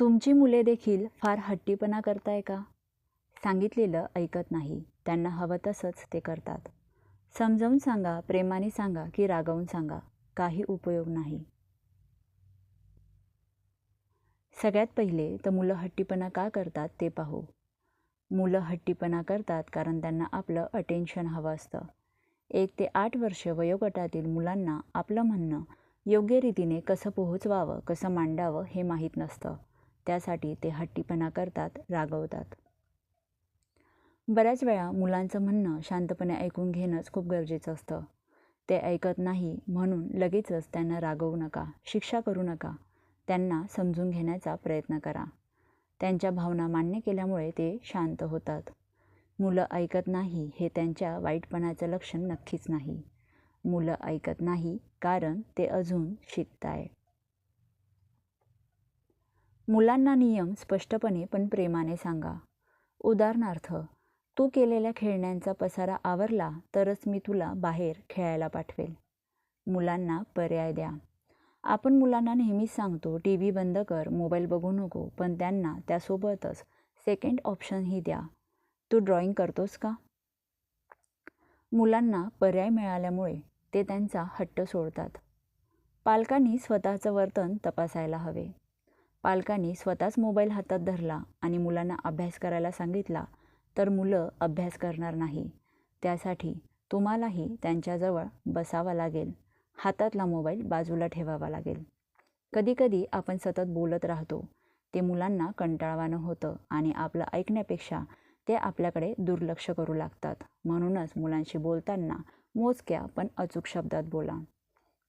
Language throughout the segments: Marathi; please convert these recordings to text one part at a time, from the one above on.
तुमची मुले देखील फार हट्टीपणा करताय का? सांगितलेलं ऐकत नाही. त्यांना हवं तसंच ते करतात. समजावून सांगा प्रेमाने सांगा की रागावून सांगा. काही उपयोग नाही. सगळ्यात पहिले तर मुलं हट्टीपणा का करतात ते पाहू. मुलं हट्टीपणा करतात कारण त्यांना आपलं अटेन्शन हवं असतं. एक ते आठ वर्ष वयोगटातील मुलांना आपलं म्हणणं योग्य रीतीने कसं पोहोचवावं कसं मांडावं हे माहीत नसतं. त्यासाठी ते हट्टीपणा करतात रागवतात. बऱ्याच वेळा मुलांचं म्हणणं शांतपणे ऐकून घेणंच खूप गरजेचं असतं. ते ऐकत नाही म्हणून लगेचच त्यांना रागवू नका शिक्षा करू नका. त्यांना समजून घेण्याचा प्रयत्न करा. त्यांच्या भावना मान्य केल्यामुळे ते शांत होतात. मुलं ऐकत नाही हे त्यांच्या वाईटपणाचं लक्षण नक्कीच नाही. मुलं ऐकत नाही कारण ते अजून शिकताय मुलांना नियम स्पष्टपणे पण प्रेमाने सांगा. उदाहरणार्थ तू केलेल्या खेळण्यांचा पसारा आवरला तरच मी तुला बाहेर खेळायला पाठवेल. मुलांना पर्याय द्या. आपण मुलांना नेहमीच सांगतो टी व्ही बंद कर मोबाईल बघू नको पण त्यांना त्यासोबतच सेकंड ऑप्शनही द्या. तू ड्रॉइंग करतोस का? मुलांना पर्याय मिळाल्यामुळे ते त्यांचा हट्ट सोडतात. पालकांनी स्वतःचं वर्तन तपासायला हवे. पालकांनी स्वतःच मोबाईल हातात धरला आणि मुलांना अभ्यास करायला सांगितला तर मुलं अभ्यास करणार नाही. त्यासाठी तुम्हालाही त्यांच्याजवळ बसावं लागेल. हातातला मोबाईल बाजूला ठेवावा लागेल. कधीकधी आपण सतत बोलत राहतो. ते मुलांना कंटाळवाणं होतं आणि आपलं ऐकण्यापेक्षा ते आपल्याकडे दुर्लक्ष करू लागतात. म्हणूनच मुलांशी बोलताना मोजक्या पण अचूक शब्दात बोला.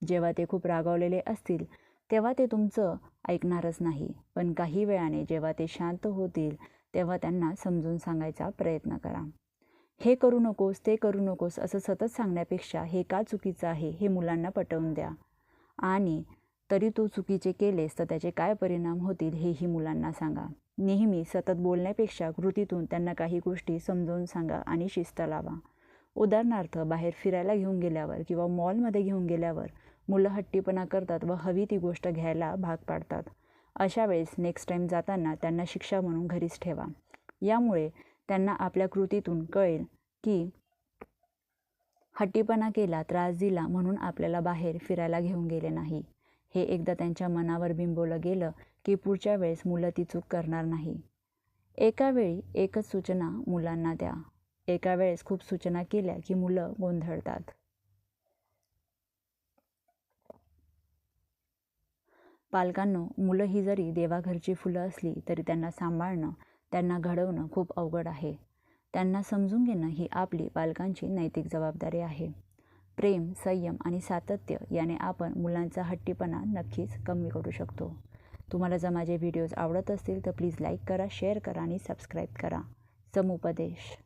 जेव्हा ते खूप रागावलेले असतील तेव्हा ते तुमचं ऐकणारच नाही. पण काही वेळाने जेव्हा ते शांत होतील तेव्हा त्यांना समजून सांगायचा प्रयत्न करा. हे करू नकोस ते करू नकोस असं सतत सांगण्यापेक्षा हे का चुकीचं आहे हे मुलांना पटवून द्या. आणि तरी तू चुकीचे केलेस तर त्याचे काय परिणाम होतील हेही मुलांना सांगा. नेहमी सतत बोलण्यापेक्षा कृतीतून त्यांना काही गोष्टी समजावून सांगा आणि शिस्त लावा. उदाहरणार्थ बाहेर फिरायला घेऊन गेल्यावर किंवा मॉलमध्ये घेऊन गेल्यावर मुलं हट्टीपणा करतात व हवी ती गोष्ट घ्यायला भाग पाडतात. अशा वेळेस नेक्स्ट टाईम जाताना त्यांना शिक्षा म्हणून घरीच ठेवा. यामुळे त्यांना आपल्या कृतीतून कळेल की हट्टीपणा केला त्रास दिला म्हणून आपल्याला बाहेर फिरायला घेऊन गेले नाही. हे एकदा त्यांच्या मनावर बिंबवलं गेलं की पुढच्या वेळेस मुलं ती चूक करणार नाही. एका वेळी एकच सूचना मुलांना द्या. एका वेळेस खूप सूचना केल्या की मुलं गोंधळतात. पालकांनो मुलं ही जरी देवाघरची फुलं असली तरी त्यांना सांभाळणं त्यांना घडवणं खूप अवघड आहे. त्यांना समजून घेणं ही आपली पालकांची नैतिक जबाबदारी आहे. प्रेम संयम आणि सातत्य याने आपण मुलांचा हट्टीपणा नक्कीच कमी करू शकतो. तुम्हाला जर माझे व्हिडिओज आवडत असतील तर प्लीज लाईक करा शेअर करा आणि सबस्क्राईब करा. समुपदेश